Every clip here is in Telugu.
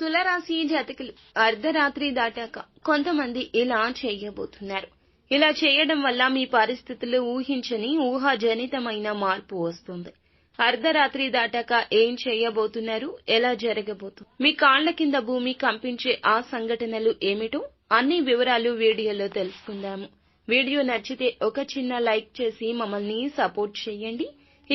తులరాశి జాతకులు అర్ధరాత్రి దాటాక కొంతమంది ఇలా చేయబోతున్నారు. ఇలా చేయడం వల్ల మీ పరిస్థితులు ఊహించని ఊహాజనితమైన మార్పు వస్తుంది. అర్ధరాత్రి దాటాక ఏం చేయబోతున్నారు? ఎలా జరగబోతుంది మీ కాళ్ళ కింద భూమి కంపించే ఆ సంఘటనలు ఏమిటో అన్ని వివరాలు వీడియోలో తెలుసుకుందాము. వీడియో నచ్చితే ఒక చిన్న లైక్ చేసి మమ్మల్ని సపోర్ట్ చేయండి.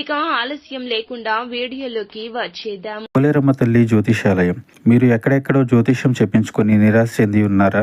ఇక ఆలస్యం లేకుండా వీడియోలోకి వచ్చేద్దాం. పోలేరమ్మ తల్లి జ్యోతిషాలయం. మీరు ఎక్కడెక్కడో జ్యోతిష్యం చెప్పించుకొని నిరాశ చెంది ఉన్నారా?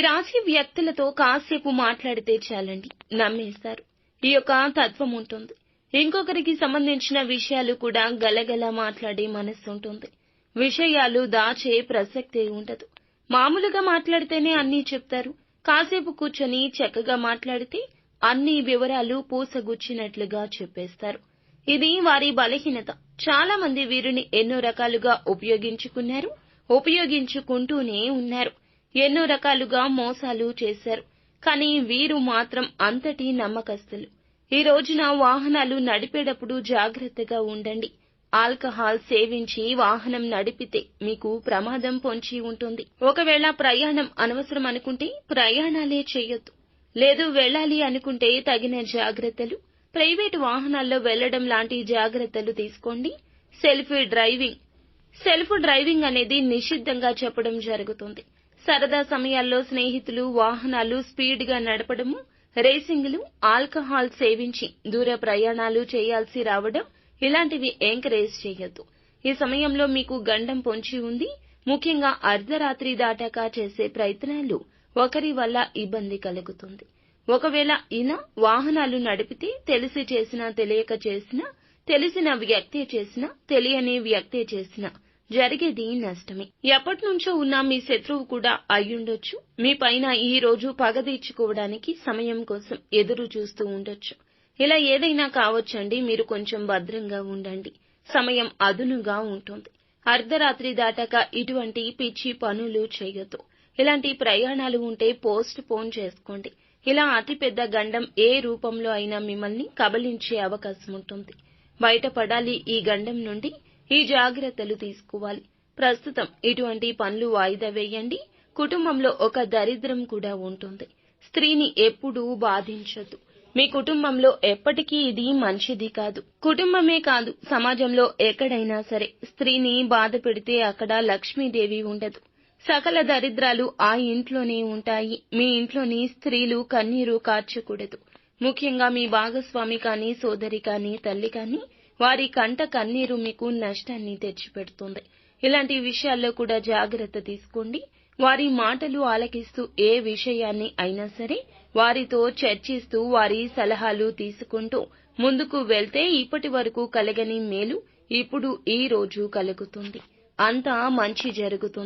రాశి వ్యక్తులతో కాసేపు మాట్లాడితే చాలండి. నమ్మేస్తారు ఈ యొక్క తత్వం ఉంటుంది. ఇంకొకరికి సంబంధించిన విషయాలు కూడా గలగల మాట్లాడే మనస్సు ఉంటుంది. విషయాలు దాచే ప్రసక్తే ఉండదు. మామూలుగా మాట్లాడితేనే అన్నీ చెప్తారు. కాసేపు కూర్చొని చక్కగా మాట్లాడితే అన్ని వివరాలు పూసగుచ్చినట్లుగా చెప్పేస్తారు. ఇది వారి బలహీనత. చాలా మంది వీరిని ఎన్నో రకాలుగా ఉపయోగించుకున్నారు. ఉపయోగించుకుంటూనే ఉన్నారు. ఎన్నో రకాలుగా మోసాలు చేశారు. కానీ వీరు మాత్రం అంతటి నమ్మకస్తులు. ఈ రోజున వాహనాలు నడిపేటప్పుడు జాగ్రత్తగా ఉండండి. ఆల్కహాల్ సేవించి వాహనం నడిపితే మీకు ప్రమాదం పొంచి ఉంటుంది. ఒకవేళ ప్రయాణం అనవసరం అనుకుంటే ప్రయాణాలే చేయొద్దు. లేదు వెళ్ళాలి అనుకుంటే తగిన జాగ్రత్తలు. ప్రైవేటు వాహనాల్లో వెళ్ళడం లాంటి జాగ్రత్తలు తీసుకోండి. Self driving. సెల్ఫ్ డ్రైవింగ్ అనేది నిషిద్ధంగా చెప్పడం జరుగుతుంది. సరదా సమయాల్లో స్నేహితులు వాహనాలు స్పీడ్గా నడపడము రేసింగ్లు ఆల్కహాల్ సేవించి దూర ప్రయాణాలు చేయాల్సి రావడం ఇలాంటివి ఎంకరేజ్ చేయొద్దు. ఈ సమయంలో మీకు గండం పొంచి ఉంది. ముఖ్యంగా అర్ధరాత్రి దాటాక చేసే ప్రయత్నాలు ఒకరి వల్ల ఇబ్బంది కలుగుతుంది. ఒకవేళ ఇలా వాహనాలు నడిపితే తెలిసి చేసినా తెలియక చేసినా తెలిసిన వ్యక్తే చేసినా తెలియని వ్యక్తే చేసినా జరిగేది నష్టమే. ఎప్పటినుంచో ఉన్న మీ శత్రువు కూడా అయ్యుండొచ్చు. మీ పైన ఈ రోజు పగ తీర్చుకోవడానికి సమయం కోసం ఎదురు చూస్తూ ఉండొచ్చు. ఇలా ఏదైనా కావచ్చండి మీరు కొంచెం భద్రంగా ఉండండి. సమయం అదునుగా ఉంటుంది. అర్ధరాత్రి దాటాక ఇటువంటి పిచ్చి పనులు చేయొద్దు. ఇలాంటి ప్రయాణాలు ఉంటే పోస్ట్ పోన్ చేసుకోండి. ఇలా అతిపెద్ద గండం ఏ రూపంలో అయినా మిమ్మల్ని కబలించే అవకాశం ఉంటుంది. బయటపడాలి ఈ గండం నుండి ఈ జాగ్రత్తలు తీసుకోవాలి. ప్రస్తుతం ఇటువంటి పనులు వాయిదా వేయండి. కుటుంబంలో ఒక దరిద్రం కూడా ఉంటుంది. స్త్రీని ఎప్పుడూ బాధించదు. మీ కుటుంబంలో ఎప్పటికీ ఇది మంచిది కాదు. కుటుంబమే కాదు సమాజంలో ఎక్కడైనా సరే స్త్రీని బాధ పెడితే అక్కడ లక్ష్మీదేవి ఉండదు. సకల దరిద్రాలు ఆ ఇంట్లోనే ఉంటాయి. మీ ఇంట్లోని స్త్రీలు కన్నీరు కార్చకూడదు. ముఖ్యంగా మీ భాగస్వామి కానీ సోదరి కానీ తల్లి కానీ వారి కంట కన్నీరు మీకు నష్టాన్ని తెచ్చిపెడుతుంది. ఇలాంటి విషయాల్లో కూడా జాగ్రత్త తీసుకోండి. వారి మాటలు ఆలకిస్తూ ఏ విషయాన్ని అయినా సరే వారితో చర్చిస్తూ వారి సలహాలు తీసుకుంటూ ముందుకు వెళ్తే ఇప్పటి వరకు కలగని మేలు ఇప్పుడు ఈ రోజు కలుగుతుంది. అంతా మంచి జరుగుతుంది.